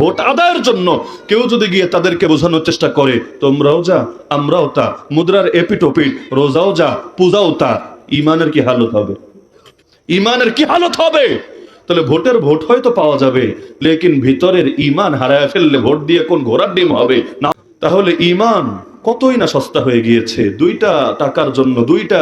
Vote আদায়ের জন্য কেউ যদি গিয়ে তাদেরকে বোঝানোর চেষ্টা করে, তোমরাও যা, আমরাও তা। মুদ্রার এপিটোপিট, রোজাও যা, পূজাও তা। ইমানের কি হালত হবে? ইমানের কি হালত হবে? তাহলে ভোটের ভোট হয়তো পাওয়া যাবে, লেকিন ভিতরের ইমান হারায় ফেললে ভোট দিয়ে কোন ঘোড়ার ডিম হবে? না। তাহলে ইমান কতই না সস্তা হয়ে গিয়েছে? দুইটা টাকার জন্য দুইটা,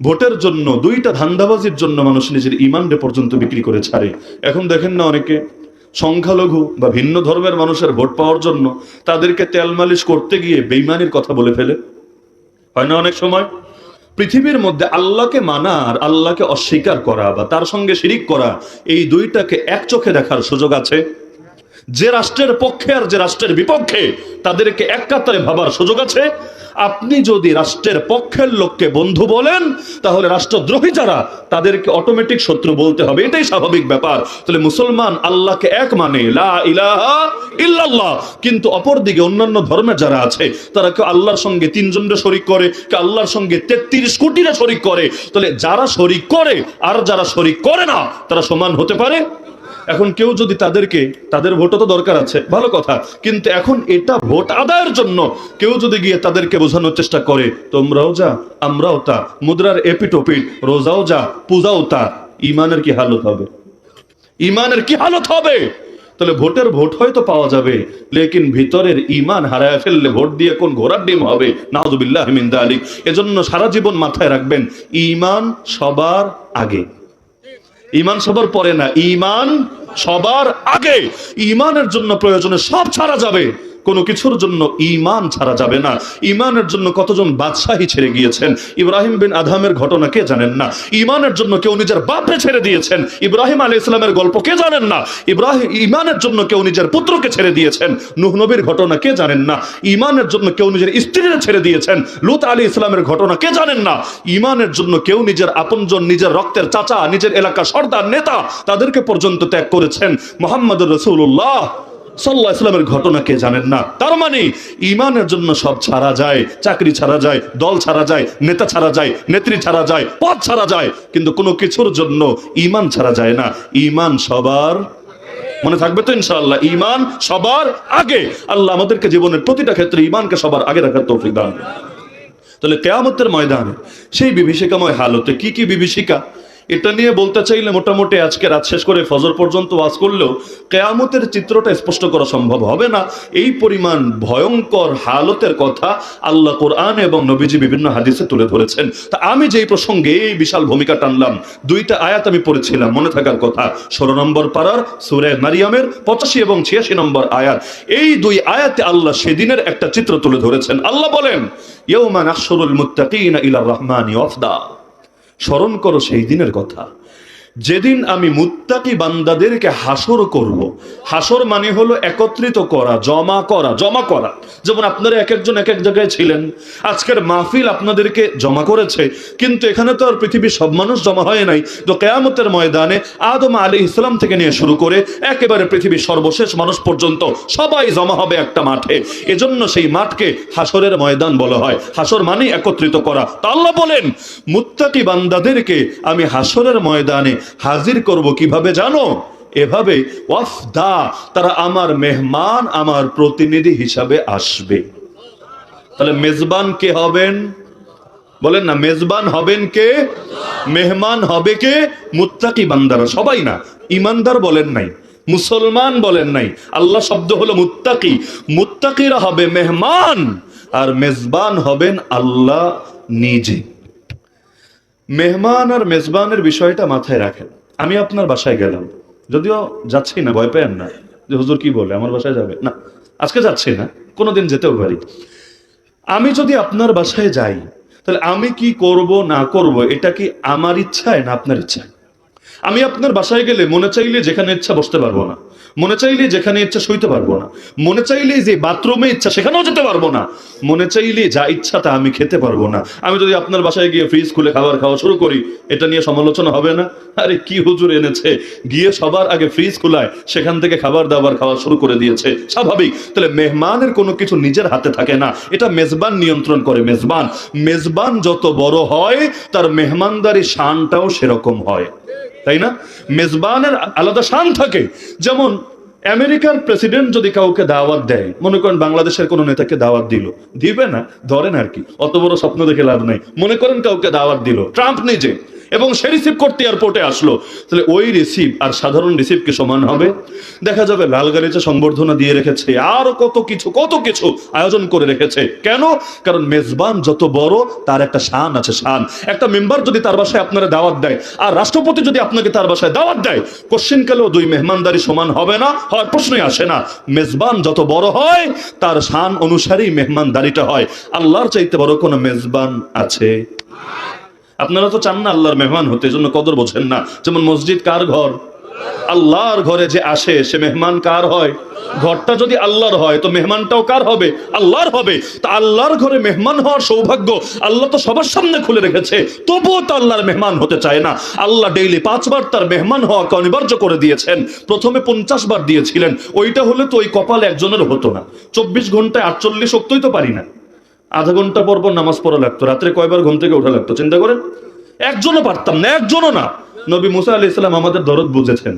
ভোটের জন্য দুইটা ধান্দাবাজির জন্য মানুষ নিজের ইমানরে পর্যন্ত বিক্রি করে ছাড়ে। এখন দেখেন না অনেকে সংখ্যালঘু বা ভিন্ন ধর্মের মানুষের ভোট পাওয়ার জন্য তাদেরকে তেল মালিশ করতে গিয়ে বেইমানির কথা বলে ফেলে। হয় না অনেক সময়? পৃথিবীর মধ্যে আল্লাহকে মানা আর আল্লাহকে অস্বীকার করা বা তার সঙ্গে শিরিক করা, এই দুইটাকে এক চোখে দেখার সুযোগ আছে। যে রাষ্ট্রের পক্ষে আর যে রাষ্ট্রের বিপক্ষে তাদেরকে এক কাতারে ভাবার সুযোগ আছে। আপনি যদি রাষ্ট্রের পক্ষের লোককে বন্ধু বলেন, তাহলে রাষ্ট্রদ্রোহী যারা, তাদেরকে অটোমেটিক শত্রু বলতে হবে। এটাই স্বাভাবিক ব্যাপার। তাহলে মুসলমান আল্লাহকে এক মানে ইল্লাল্লাহ। কিন্তু অপরদিকে অন্যান্য ধর্মের যারা আছে, তারা কেউ আল্লাহর সঙ্গে তিনজনরে শরিক করে, কেউ আল্লাহর সঙ্গে তেত্রিশ কোটিরা শরিক করে। তাহলে যারা শরিক করে আর যারা শরিক করে না, তারা সমান হতে পারে? এখন কেউ যদি তাদেরকে, তাদের ভোটও তো দরকার আছে, ভালো কথা। কিন্তু এখন এটা ভোট আদায়ের জন্য কেউ যদি গিয়ে তাদেরকে বোঝানোর চেষ্টা করে, তোমরাও যা, আমরাও তা। মুদ্রার এপিটোপিট, রোজাও যা, পূজাও তা। ইমানের কি হালত হবে? ইমানের কি হালত হবে? তাহলে ভোটের ভোট হয়তো পাওয়া যাবে, লেকিন ভিতরের ইমান হারায় ফেললে ভোট দিয়ে কোন ঘোড়ার ডিম হবে? নাউজুবিল্লাহ মিন্দা আলী এজন্য সারা জীবন মাথায় রাখবেন, ইমান সবার আগে। ইমান সবার পরে না ইমান সবার আগে। ইমানের জন্য প্রয়োজনে সব ছাড়া যাবে। কোনো কিছুর জন্য ইমান ছাড়া যাবে না। ইমানের জন্য কতজন বাদশাহী ছেড়ে গিয়েছেন? ইব্রাহিম বিন আধামের ঘটনা কে জানেন না? ইমানের জন্য কেউ নিজের বাপরে ছেড়ে দিয়েছেন। ইব্রাহিম আলী ইসলামের গল্প কে জানেন না? ইব্রাহিম ইমানের জন্য কেউ নিজের পুত্রকে ছেড়ে দিয়েছেন। নুহ নবীর ঘটনা কে জানেন না? ইমানের জন্য কেউ নিজের স্ত্রীরা ছেড়ে দিয়েছেন। লুত আলী ইসলামের ঘটনা কে জানেন না? ইমানের জন্য কেউ নিজের আপনজন, নিজের রক্তের চাচা, নিজের এলাকা সর্দার নেতা তাদেরকে পর্যন্ত ত্যাগ করেছেন। মোহাম্মদ রসুল্লাহ সাল্লাহ ইসলামের ঘটনা কে জানেন না? তার মানে ইমানের জন্য সব ছাড়া যায়, চাকরি ছাড়া যায়, দল ছাড়া যায়, নেতা ছাড়া যায়, নেত্রী ছাড়া যায়, পদ ছাড়া যায়, কিন্তু কোনো কিছুর জন্য ইমান ছাড়া যায় না। ইমান সবার মনে থাকবে তো ইনশাআল্লাহ? ইমান সবার আগে। আল্লাহ আমাদেরকে জীবনের প্রতিটা ক্ষেত্রে ইমানকে সবার আগে রাখার তৌফিক দান। তাহলে কেয়ামতের ময়দানে সেই বিভীষিকাময় হালতে কি কি বিভীষিকা? এটা নিয়ে বলতে চাইলে মোটামুটি আজকে রাত শেষ করে ফজর পর্যন্ত ওয়াজ করলেও কেয়ামতের চিত্রটা স্পষ্ট করা সম্ভব হবে না। এই পরিমাণ ভয়ঙ্কর হালতের কথা আল্লাহ কোরআন এবং নবীজি বিভিন্ন হাদিসে তুলে ধরেছেন। তা আমি যেই প্রসঙ্গে এই বিশাল ভূমিকা টানলাম, দুইটা আয়াত আমি পড়েছিলাম, মনে থাকার কথা। ষোলো নম্বর পাড়ার সুরে মারিয়ামের পঁচাশি এবং ছিয়াশি নম্বর আয়াত। এই দুই আয়াতে আল্লাহ সেদিনের একটা চিত্র তুলে ধরেছেন। আল্লাহ বলেন ইয়ৌমা নাসরুল মুত্তাকিনা ইলা রহমানি ওয়াফদা। স্মরণ করো সেই দিনের কথা। যেদিন আমি মুত্তাকি বান্দাদেরকে হাসর করব। হাসর মানে হলো একত্রিত করা, জমা করা জমা করা। যেমন আপনারা এক একজন এক এক জায়গায় ছিলেন, আজকের মাহফিল আপনাদেরকে জমা করেছে, কিন্তু এখানে তো আর পৃথিবীর সব মানুষ জমা হয় নাই। তো কেয়ামতের ময়দানে আদম আলী ইসলাম থেকে নিয়ে শুরু করে একেবারে পৃথিবীর সর্বশেষ মানুষ পর্যন্ত সবাই জমা হবে একটা মাঠে। এজন্য সেই মাঠকে হাসরের ময়দান বলা হয়। হাসর মানে একত্রিত করা। তা আল্লাহ বলেন, মুত্তাকি বান্দাদেরকে আমি হাসরের ময়দানে হাজির করব কীভাবে জানো? এভাবে ওয়াফদা, তারা আমার মেহমান, আমার প্রতিনিধি হিসাবে আসবে। তাহলে মেজবান কে হবেন? বলেন না, মেজবান হবেন কে? মেহমান হবে কে? মুত্তাকি বান্দারা, সবাই না। ইমানদার বলেন নাই, মুসলমান বলেন নাই। আল্লাহ শব্দ হলো মুত্তাকি। মুত্তাকিরা হবে মেহমান, আর মেজবান হবেন আল্লাহ নিজে। মেহমান আর মেজবানের বিষয়টা মাথায় রাখেন। আমি আপনার বাসায় গেলাম। যদিও যাচ্ছি না, ভয় পেয়েন না। যে হুজুর কি বলে, আমার বাসায় যাবে? না, আজকে যাচ্ছি না, কোনোদিন যেতেও পারি। আমি যদি আপনার বাসায় যাই, তাহলে আমি কি করব, না করব, এটা কি আমার ইচ্ছায় না আপনার ইচ্ছায়? আমি আপনার বাসায় গেলে মনে চাইলে যেখানে ইচ্ছা বসতে পারব না। মনে চাইলে যেখানে ইচ্ছা শুইতে পারব না। মনে চাইলে যে বাথরুমে ইচ্ছা সেখানেও যেতে পারব না। মনে চাইলে যা ইচ্ছা তা আমি খেতে পারব না। আমি যদি আপনার বাসায় গিয়ে ফ্রিজ খুলে খাবার খাওয়া শুরু করি, এটা নিয়ে সমালোচনা হবে না? আরে কি হুজুর এনেছে? গিয়ে সবার আগে ফ্রিজ খোলায়, সেখান থেকে খাবার দাবার খাওয়া শুরু করে দিয়েছে। স্বাভাবিক। তাহলে মেহমানের কোনো কিছু নিজের হাতে থাকে না। এটা মেজবান নিয়ন্ত্রণ করে মেজবান। মেজবান যত বড় হয়, তার মেহমানদারি শানটাও সেরকম হয়। তাই না? মেজবানের আলাদা শান থাকে। যেমন আমেরিকার প্রেসিডেন্ট যদি কাউকে দাওয়াত দেয়, মনে করেন বাংলাদেশের কোন নেতাকে দাওয়াত দিল, দিবে না, ধরেন আর কি। অত বড় স্বপ্ন দেখে লাভ নাই। মনে করেন কাউকে দাওয়াত দিল, ট্রাম্প নিজে। এবং সে রিসিভ করতে এয়ারপোর্টে আসলো। তাহলে ওই রিসিভ আর সাধারণ রিসিভ কি সমান হবে? দেখা যাবে লাল গালিচা সংবর্ধনা দিয়ে রেখেছে। আর কত কিছু কত কিছু আয়োজন করে রেখেছে। কেন? কারণ মেজবান যত বড়, তার একটা শান আছে, শান। একটা মেম্বার যদি তার বাসায় আপনারা দাওয়াত দেয়, আর রাষ্ট্রপতি যদি আপনাকে তার বাসায় দাওয়াত দেয় কোশ্চিন কালেও দুই মেহমানদারি সমান হবে না হওয়ার প্রশ্নই আসে না। মেজবান যত বড় হয়, তার শান অনুসারেই মেহমানদারিটা হয়। আল্লাহর চাইতে বড় কোনো মেজবান আছে? আপনারা তো চান না আল্লাহর মেহমান হতে জন্য কদর বোঝেন না। যেমন মসজিদ কার ঘর? আল্লাহর ঘরে যে আসে, সে মেহমান কার হয়? ঘরটা যদি আল্লাহর হয়, তো মেহমানটাও কার হবে? আল্লাহর হবে। তা আল্লাহর ঘরে মেহমান হওয়ার সৌভাগ্য আল্লাহ তো সবার সামনে খুলে রেখেছে। তবুও তো আল্লাহর মেহমান হতে চায় না। আল্লাহ ডেইলি পাঁচবার তার মেহমান হওয়াকে অনিবার্য করে দিয়েছেন। প্রথমে পঞ্চাশ বার দিয়েছিলেন। ওইটা হলে তো ওই কপাল একজনের হতো না। চব্বিশ ঘন্টায় আটচল্লিশ অক্তই তো পারি না। আধা ঘণ্টা পর পর নামাজ পড়া লাগতো। রাত্রে কয়বার ঘুম থেকে ওঠা লাগতো, চিন্তা করেন? একজনও পারতাম না, একজনও না। নবী মুসা আলি ইসলাম আমাদের দরদ বুঝেছেন।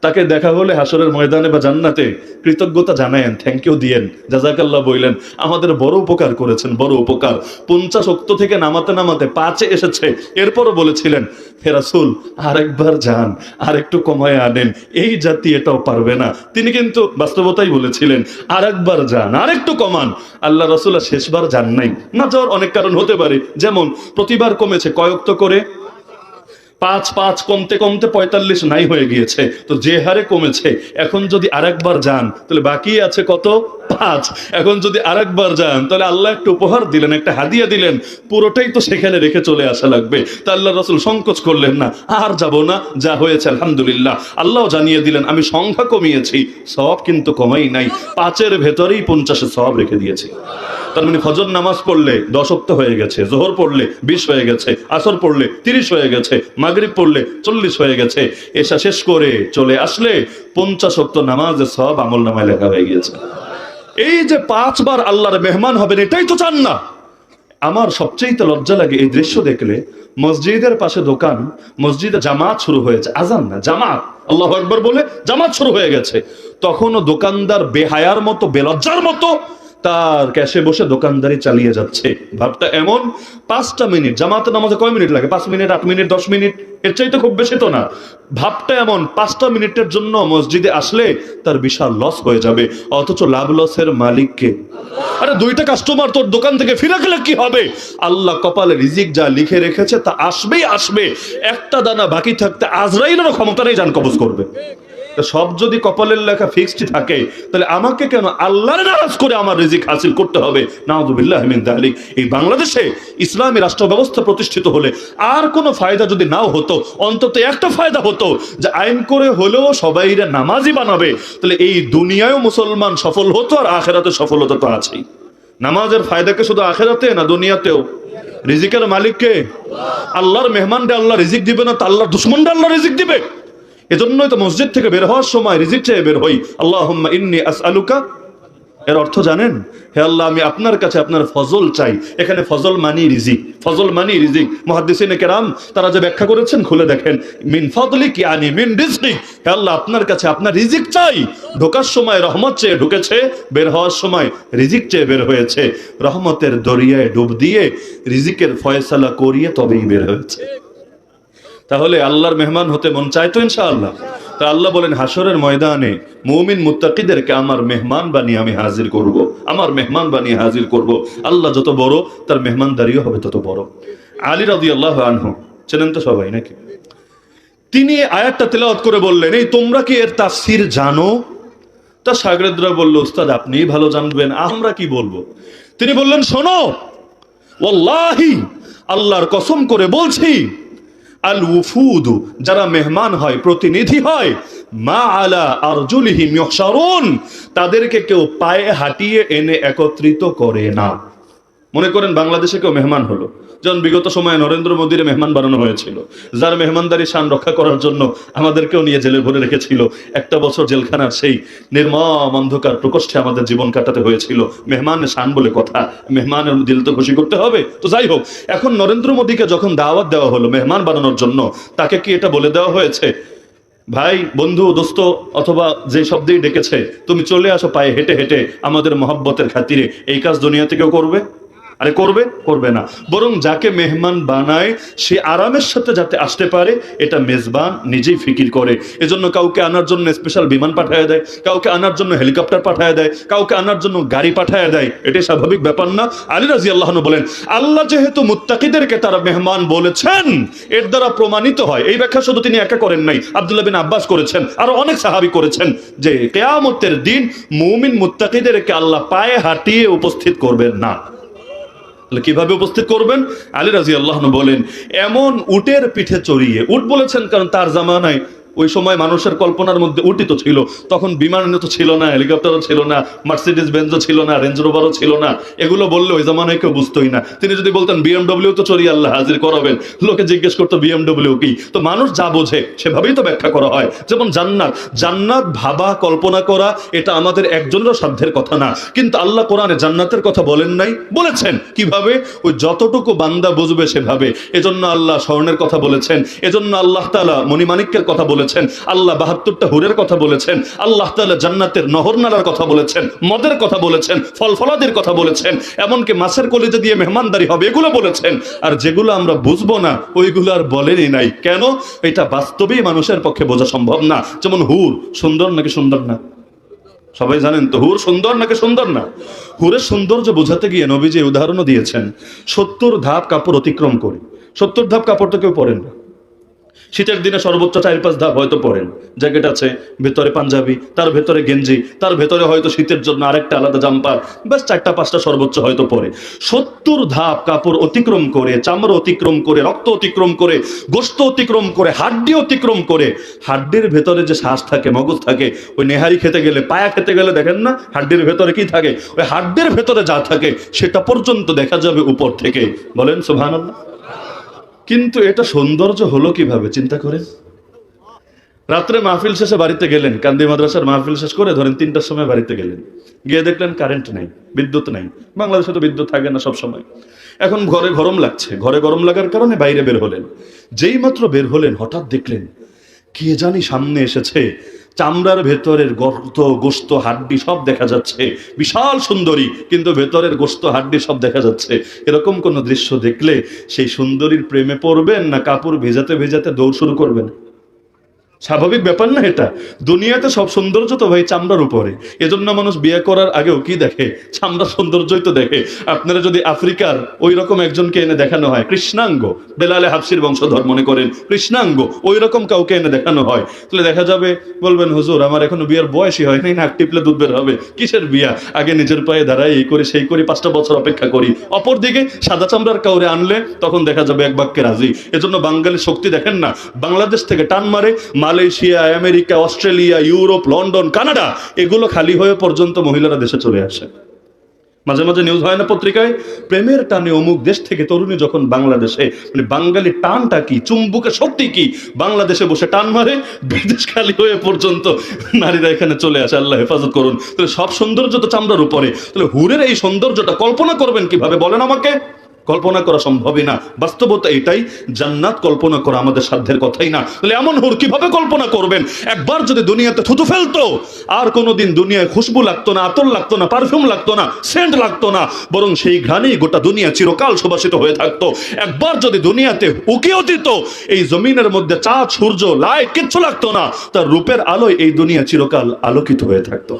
তাকে দেখা হলে হাসরের ময়দানে বা জান্নাতে কৃতজ্ঞতা জানায়েন থ্যাংক ইউ দিয়েন। জাজাকাল্লাহ বইলেন, আমাদের বড় উপকার করেছেন, বড় উপকার। পঞ্চাশ অক্ত থেকে নামাতে নামাতে পাঁচে এসেছে। এরপরও বলেছিলেন ফেরাসুল আরেকবার যান আর একটু কমায় আনেন। এই জাতি এটাও পারবে না। তিনি কিন্তু বাস্তবতাই বলেছিলেন, আরেকবার যান আর একটু কমান। আল্লাহ রসুল্লাহ শেষবার যান নাই। না যাওয়ার অনেক কারণ হতে পারে। যেমন, প্রতিবার কমেছে কয়ক্ত করে? পাঁচ পাঁচ কমতে কমতে পঁয়তাল্লিশ নাই হয়ে গিয়েছে। তো যে হারে কমেছে, এখন যদি আরেকবার যান, তাহলে বাকি আছে কত? পাঁচ। এখন যদি আরেকবার যান, তাহলে আল্লাহ একটা উপহার দিলেন, একটা হাদিয়া দিলেন, পুরোটাই তো সেখানে রেখে চলে আসা লাগবে। তা আল্লাহ রসুল সংকোচ করলেন না, আর যাব না, যা হয়েছে আলহামদুলিল্লাহ। আল্লাহ জানিয়ে দিলেন, আমি সংখ্যা কমিয়েছি, সব কিন্তু কমাই নাই। পাঁচের ভেতরেই পঞ্চাশে সব রেখে দিয়েছি। তার মানে ফজর নামাজ পড়লে দশ অক্ত হয়ে গেছে, জোহর পড়লে বিশ হয়ে গেছে, আসর পড়লে তিরিশ হয়ে গেছে মাগরিব পড়লে চল্লিশ হয়ে গেছে। এসা শেষ করে চলে আসলে পঞ্চাশ অক্ত নামাজে সব আমল নামায় লেখা হয়ে গিয়েছে। এই যে পাঁচবার আল্লাহর মেহমান হবেন, এটাই তো চান না। আমার সবচেয়ে লজ্জা লাগে এই দৃশ্য দেখলে, মসজিদের পাশে দোকান, মসজিদে জামাত শুরু হয়েছে। আজান না, জামাত। আল্লাহ একবার বলে জামাত শুরু হয়ে গেছে। তখনও দোকানদার বেহায়ার মতো, বেলজ্জার মতো তার ক্যাশে বসে দোকানদারি চালিয়ে যাচ্ছে। ভাবটা এমন, পাঁচটা মিনিট জামাতে নামাজে কয় মিনিট লাগে? পাঁচ মিনিট, আট মিনিট, দশ মিনিট? এর চাইতে খুব বেশি তো না। ভাবটা এমন, পাঁচটা মিনিটের জন্য মসজিদে আসলে তার বিশাল লস হয়ে যাবে। অথচ লাভ লসের মালিককে আরে দুইটা কাস্টমার তোর দোকান থেকে ফিরে গেলে কি হবে? আল্লাহ কপালে রিজিক যা লিখে রেখেছে তা আসবেই আসবে। একটা দানা বাকি থাকতে আজরাইলেরও ক্ষমতা নেই জান কবজ করবে। সব যদি কপালের লেখা ফিক্সড থাকে, তাহলে আমাকে কেন আল্লাহর নারাজ করে আমার রিজিক হাসিল করতে হবে? নাউদুবিল্লাহ মিন দালিক। এই বাংলাদেশে ইসলামী রাষ্ট্র ব্যবস্থা প্রতিষ্ঠিত হলে আর কোনো ফায়দা যদি নাও হতো, অন্তত একটা ফায়দা হতো, যে আইন করে হলেও সবাই নামাজি বানাবে, তাহলে এই দুনিয়ায়ও মুসলমান সফল হতো আর আখেরাতে সফলতা তো আছেই। নামাজের ফায়দাকে শুধু আখেরাতে না দুনিয়াতেও? রিজিকের মালিককে? আল্লাহর মেহমানটা আল্লাহ রিজিক দিবে না, তা আল্লাহর দুশ্মনটা আল্লাহ রিজিক দিবে। এজন্যই তো মসজিদ থেকে বের হওয়ার সময় রিজিক চেয়ে বের হই। আল্লাহ ইন্নি আসআলুকা। এর অর্থ জানেন? হে আল্লাহ, আমি আপনার কাছে আপনার ফজল চাই। এখানে ফজল মানি রিজিক। ফজল মানি রিজিক। মহাদ্দিসিনে কেরাম, তারা যে ব্যাখ্যা করেছেন, খুলে দেখেন। মিন ফদলি কি আনি মিন রিজকি হে আল্লাহ, আপনার কাছে আপনার রিজিক চাই। ঢোকার সময় রহমত চেয়ে ঢুকেছে, বের হওয়ার সময় রিজিক চেয়ে বের হয়েছে। রহমতের দরিয়ায় ডুব দিয়ে রিজিকের ফয়সালা করিয়ে তবেই বের হয়েছে। তাহলে আল্লাহর মেহমান হতে মন চায় তো ইনশাআল্লাহ। তা আল্লাহ বলেন হাসরের ময়দানে মুমিন মুত্তাকিদেরকে আমার মেহমান বানিয়ে আমি হাজির করব। আমার মেহমান বানিয়ে হাজির করব। আল্লাহ যত বড়, তার মেহমানদারিও হবে তত বড়। আলী রাজি আল্লাহ আনহু, চেনেন তো সবাই নাকি? তিনি আয়াতটা তেলাওয়াত করে বললেন, এই তোমরা কি এর তাফসির জানো? তা সাগরেদরা বলল উস্তাদ আপনিই ভালো জানবেন, আমরা কি বলব? তিনি বললেন, শোনো, ওয়াল্লাহি, আল্লাহর কসম করে বলছি আল উফুদু যারা মেহমান হয়, প্রতিনিধি হয়, মা আলা আরজুলিহিম তাদেরকে কেউ পায়ে হাঁটিয়ে এনে একত্রিত করে না মনে করেন বাংলাদেশে কেউ মেহমান হলো। যেমন বিগত সময়ে নরেন্দ্র মোদীর মেহমান বানানো হয়েছিল। যার মেহমানদারি শান রক্ষা করার জন্য আমাদেরকেও নিয়ে জেলে ভরে রেখেছিল। একটা বছর জেলখানার সেই নির্মম অন্ধকার প্রকোষ্ঠে আমাদের জীবন কাটাতে হয়েছিল। মেহমানের শান বলে কথা। মেহমানের দিল তো খুশি করতে হবে। তো যাই হোক, এখন নরেন্দ্র মোদীকে যখন দাওয়াত দেওয়া হলো মেহমান বানানোর জন্য, তাকে কি এটা বলে দেওয়া হয়েছে? ভাই, বন্ধু, দোস্ত, অথবা যে শব্দেই ডেকেছে, তুমি চলে আসো পায়ে হেঁটে হেঁটে আমাদের মহব্বতের খাতিরে। এই কাজ দুনিয়া থেকেও করবে? আরে করবে? করবে না। বরং যাকে মেহমান বানায়, সে আরামের সাথে যাতে আসতে পারে, এটা মেজবান নিজেই ফিকির করে। এজন্য কাউকে আনার জন্য স্পেশাল বিমান পাঠায় দেয়, কাউকে আনার জন্য হেলিকপ্টার পাঠায় দেয়, কাউকে আনার জন্য গাড়ি পাঠায় দেয়, এটাই স্বাভাবিক ব্যাপার না। আলী রাজি আল্লাহ বলেন, আল্লাহ যেহেতু মুত্তাকিদেরকে তারা মেহমান বলেছেন, এর দ্বারা প্রমাণিত হয়, এই ব্যাখ্যা শুধু তিনি একা করেন নাই, আব্দুল্লাহ বিন আব্বাস করেছেন, আরও অনেক সাহাবি করেছেন, যে কেয়ামতের দিন মুমিন মুত্তাকিদেরকে আল্লাহ পায়ে হাঁটিয়ে উপস্থিত করবেন না। তাহলে কীভাবে উপস্থিত করবেন? আলী রাজি আল্লাহন বলেন, এমন উটের পিঠে চড়িয়ে, উট বলেছেন কারণ তার জামানায় ওই সময় মানুষের কল্পনার মধ্যে উটি তো ছিল। তখন বিমান তো ছিল না, হেলিকপ্টারও ছিল না মার্সিডিস বেঞ্জও ছিল না রেঞ্জ রোভারও ছিল না। এগুলো বললে ওই জামানায় কেউ বুঝতোই না। তিনি যদি বলতেন বিএমডব্লিউ তো চড়িয়ে আল্লাহ, হাজির করাবেন। লোকে জিজ্ঞেস করতো বিএমডব্লিউ কি? তো মানুষ যা বোঝে, সেভাবেই তো ব্যাখ্যা করা হয়। যেমন জান্নাত জান্নাত ভাবা, কল্পনা করা, এটা আমাদের একজনেরও সাধ্যের কথা না। কিন্তু আল্লাহ কোরআনে জান্নাতের কথা বলেন নাই, বলেছেন। কীভাবে? ওই যতটুকু বান্দা বুঝবে সেভাবে। এজন্য আল্লাহ স্বর্ণের কথা বলেছেন। এজন্য আল্লাহ তালা মণিমাণিক্যের কথা বলেছেন। আল্লাহ বাহাত্তরটা হুরের কথা বলেছেন, আল্লাহ তাআলা জান্নাতের নহর নালার কথা বলেছেন, মদের কথা বলেছেন ফল ফলাদের কথা বলেছেন, এমনকি মাছের কলিজা দিয়ে মেহমানদারি হবে, এগুলো বলেছেন। আর যেগুলো আমরা বুঝব না, ওইগুলো আর বলেনই নাই। কেন? এটা বাস্তবেই মানুষের পক্ষে বোঝা সম্ভব না। যেমন হুর, সুন্দর নাকি সুন্দর না? সবাই জানেন তো, হুর সুন্দর নাকি সুন্দর না? হুরের সৌন্দর্য বোঝাতে গিয়ে নবীজি এই উদাহরণও দিয়েছেন, সত্তর ধাপ কাপড় অতিক্রম করে। সত্তর ধাপ কাপড় তো কেউ পরেন না। শীতের দিনে সর্বোচ্চ চার পাঁচ ধাপ হয়তো পরেন জ্যাকেট আছে, ভেতরে পাঞ্জাবি, তার ভেতরে গেঞ্জি, তার ভেতরে হয়তো শীতের জন্য আরেকটা আলাদা জাম্পার। ব্যাস, চারটা, পাঁচটা সর্বোচ্চ হয়তো পরে সত্তর ধাপ কাপড় অতিক্রম করে, চামড়া অতিক্রম করে, রক্ত অতিক্রম করে, গোস্ত অতিক্রম করে, হাড্ডি অতিক্রম করে, হাড্ডির ভেতরে যে শ্বাস থাকে, মগজ থাকে, ওই নেহারি খেতে গেলে, পায়া খেতে গেলে দেখেন না, হাড্ডির ভেতরে কি থাকে? ওই হাড্ডির ভেতরে যা থাকে, সেটা পর্যন্ত দেখা যাবে উপর থেকে। বলেন, সুবহানাল্লাহ। কিন্তু এটা সৌন্দর্য হলো কীভাবে, চিন্তা করেন? রাত্রে মাহফিল শেষে বাড়িতে গেলেন, কান্দি মাদ্রাসার মাহফিল শেষ করে ধরেন তিনটার সময় বাড়িতে গেলেন। গিয়ে দেখলেন কারেন্ট নাই, বিদ্যুৎ নাই। বাংলাদেশে তো বিদ্যুৎ থাকে না সব সময় এখন ঘরে গরম লাগছে, ঘরে গরম লাগার কারণে বাইরে বের হলেন। যেই মাত্র বের হলেন, হঠাৎ দেখলেন, কে জানি সামনে এসেছে চামড়ার ভেতরের গর্ত, গোস্ত, হাড্ডি সব দেখা যাচ্ছে। বিশাল সুন্দরী, কিন্তু ভেতরের গোস্ত, হাড্ডি সব দেখা যাচ্ছে। এরকম কোন দৃশ্য দেখলে সেই সুন্দরীর প্রেমে পড়বেন না, কাপড় ভেজাতে ভেজাতে দৌড় শুরু করবেন? স্বাভাবিক ব্যাপার না এটা? দুনিয়াতে সব সৌন্দর্য তো ভাই চামড়ার উপরে। এজন্য মানুষ বিয়ে করার আগেও কি দেখে? চামড়ার সৌন্দর্যই তো দেখে। আপনারা যদি আফ্রিকার ওই রকম একজনকে এনে দেখানো হয়, কৃষ্ণাঙ্গ, বেলালে হাফসির বংশধর মনে করেন, কৃষ্ণাঙ্গ ওই রকম কাউকে এনে দেখানো হয়, তাহলে দেখা যাবে, বলবেন, হুজুর, আমার এখনও বিয়ের বয়সই হয় নাই, নাক টিপলে দুধ বের হবে, কিসের বিয়া? আগে নিজের পায়ে দাঁড়ায় এই করে সেই করে পাঁচটা বছর অপেক্ষা করি। অপরদিকে সাদা চামড়ার কাউরে আনলে, তখন দেখা যাবে এক বাক্যে রাজি। এজন্য বাঙালির শক্তি দেখেন না, বাংলাদেশ থেকে টান মারে Malaysia, America, Australia, Europe, London, Canada, এগুলো খালি হয়ে পর্যন্ত মহিলারা দেশে চলে আসে। মাঝে মাঝে নিউজ হয় না পত্রিকায়, প্রেমের টানে অমুক দেশ থেকে তরুণী যখন বাংলাদেশে মানে বাঙালি টানটা কি চুম্বুকে শক্তি কি, বাংলাদেশে বসে টান মারে, বিদেশ খালি হয়ে পর্যন্ত নারীরা এখানে চলে আসে। আল্লাহ হেফাজত করুন। তাহলে সব সৌন্দর্য তো চামড়ার উপরে। তাহলে হুরের এই সৌন্দর্যটা কল্পনা করবেন কীভাবে? বলেন আমাকে। কল্পনা করা সম্ভবই না। বাস্তবতা এটাই, জান্নাত কল্পনা করা আমাদের সাধ্যের কথাই না। তাহলে এমন হুর কীভাবে কল্পনা করবেন? একবার যদি দুনিয়াতে থুতু ফেলতো, আর কোনোদিন দুনিয়ায় খুশবু লাগতো না, আতর লাগতো না পারফিউম লাগতো না সেন্ট লাগতো না, বরং সেই ঘ্রাণেই গোটা দুনিয়া চিরকাল সুবাসিত হয়ে থাকতো। একবার যদি দুনিয়াতে উকিও দিত, এই জমিনের মধ্যে চাঁদ, সূর্য, লাইট কিচ্ছু লাগতো না, তার রূপের আলোয় এই দুনিয়া চিরকাল আলোকিত হয়ে থাকতো।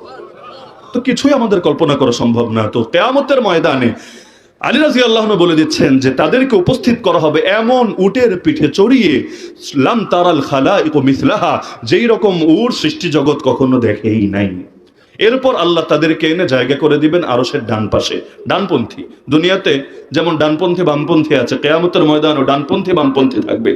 তো কিছুই আমাদের কল্পনা করা সম্ভব না। তো কেয়ামতের ময়দানে আলী রাজি আল্লাহ বলে দিচ্ছেন যে তাদেরকে উপস্থিত করা হবে এমন উটের পিঠে চড়িয়ে, লাম তারাল খালা ইকো মিসলাহা যেই রকম উর সৃষ্টি জগৎ কখনো দেখেই নাই। এরপর আল্লাহ তাদেরকে এনে জায়গা করে দিবেন আরশের ডান পাশে। ডানপন্থী। দুনিয়াতে যেমন ডানপন্থী, বামপন্থী আছে, কেয়ামতের ময়দানও ডানপন্থী, বামপন্থী থাকবে।